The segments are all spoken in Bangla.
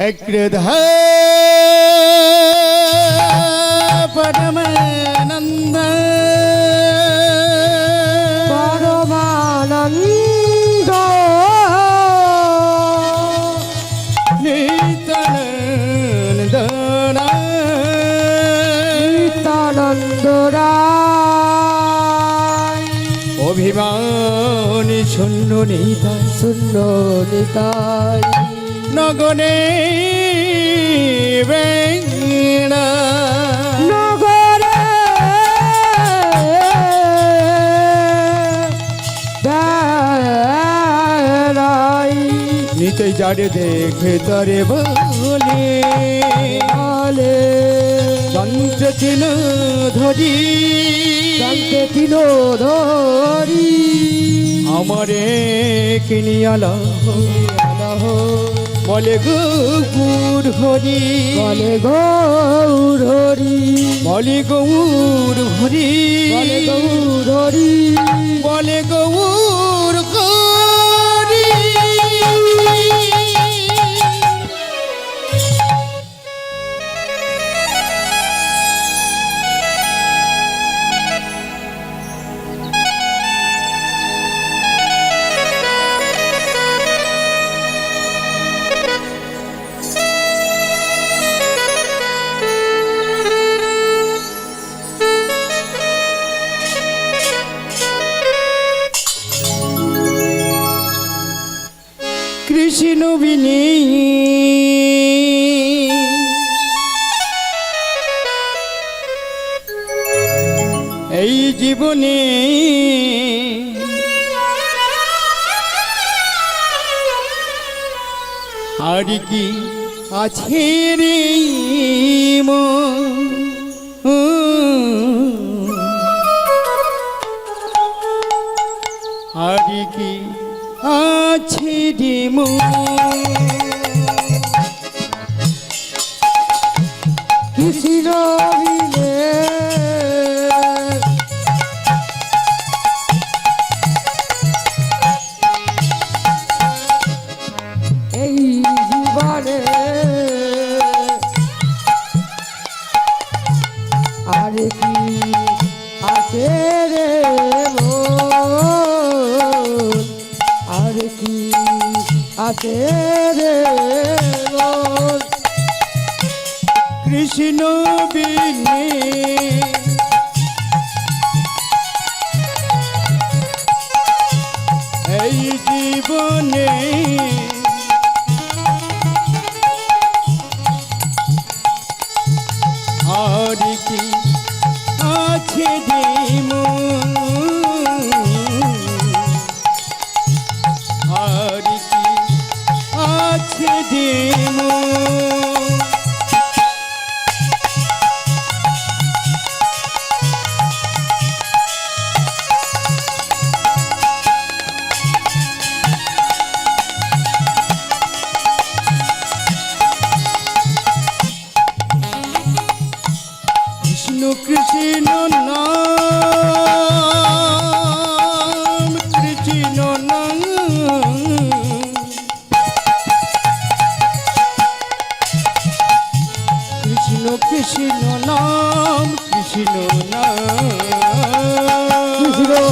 कृत परमानंद परमानंद नितनंद নিতানন্দরা অভিমানী শূন্য নিতাই শূন্য নিতাই। নগনে বেঙ্গনা নগরে বেড়াই। নিতাই যারে দেখে তরে বলে। বলে। যন্ত্র চিন ধরি। জানতে দিল ধরি। আমারে কিনিয়ালা আলহ বলে গৌর হরি। বলে গৌর হরি। বলে গৌর হরি। বলে গৌর হরি। বলে গৌর এই জীবনে আর কি আছে রে মন? তেরে আর কি আছে রে কৃষ্ণ আমি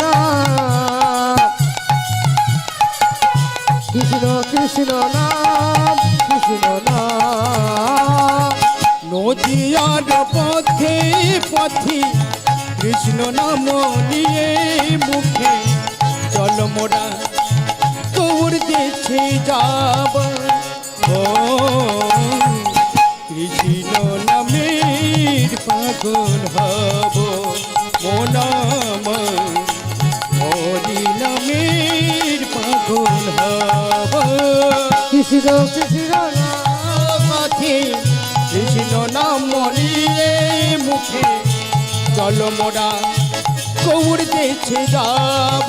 নাম কৃষ্ণ কৃষ্ণ নাম কৃষ্ণ নাম নদিয়ার পথে পথে কৃষ্ণ নাম নিয়ে মুখে চল মোরা গৌর দেশে যাব নামের পাগল হব। কৃষ্ণ কৃষ্ণ নাম মাথে কৃষ্ণ নাম মরিয়ে মুখে চল মোরা গৌর দেছে যাব।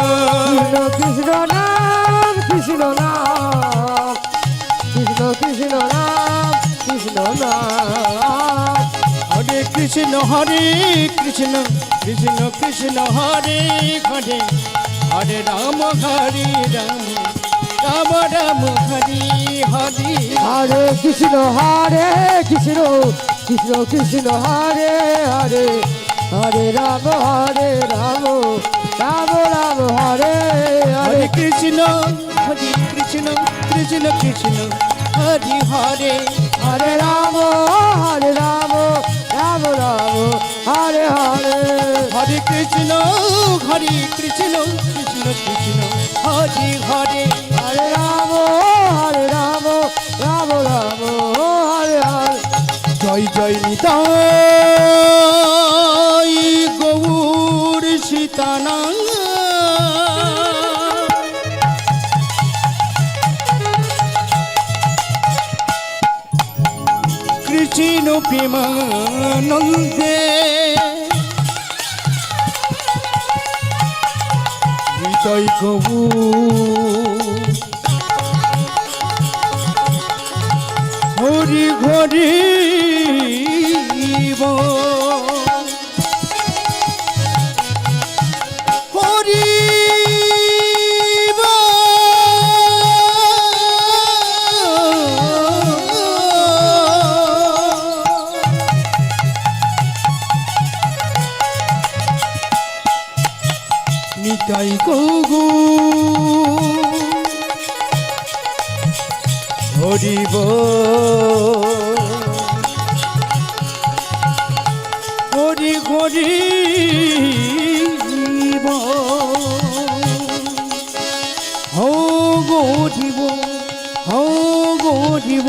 কৃষ্ণ কৃষ্ণ নাম কৃষ্ণ নাম। কৃষ্ণ কৃষ্ণ নাম কৃষ্ণ নাম। হরে কৃষ্ণ হরে কৃষ্ণ কৃষ্ণ কৃষ্ণ হরে হরে। হরে রাম হরে রাম রাম রাম হরে হরে। হরে কৃষ্ণ হরে কৃষ্ণ কৃষ্ণ কৃষ্ণ হরে হরে। হরে রাম হরে রাম রাম রাম হরে হরে। কৃষ্ণ হরে কৃষ্ণ কৃষ্ণ কৃষ্ণ। হরে হরে হরে রাম হরে রাম রাম রাম হরে হরে। হরে কৃষ্ণ হরে কৃষ্ণ কৃষ্ণ কৃষ্ণ। হরে হরে। হরে রাম হরে রাম রাম রাম হরে হরে। জয় জয় নিতাই। কানন কৃষ্ণপিমানন্দে হৃদয় কবু হরি ঘরি নিতাই গৌ হরিব হরি হরি হৌ গৌরিব হৌ গৌরিব হৌ গৌরিব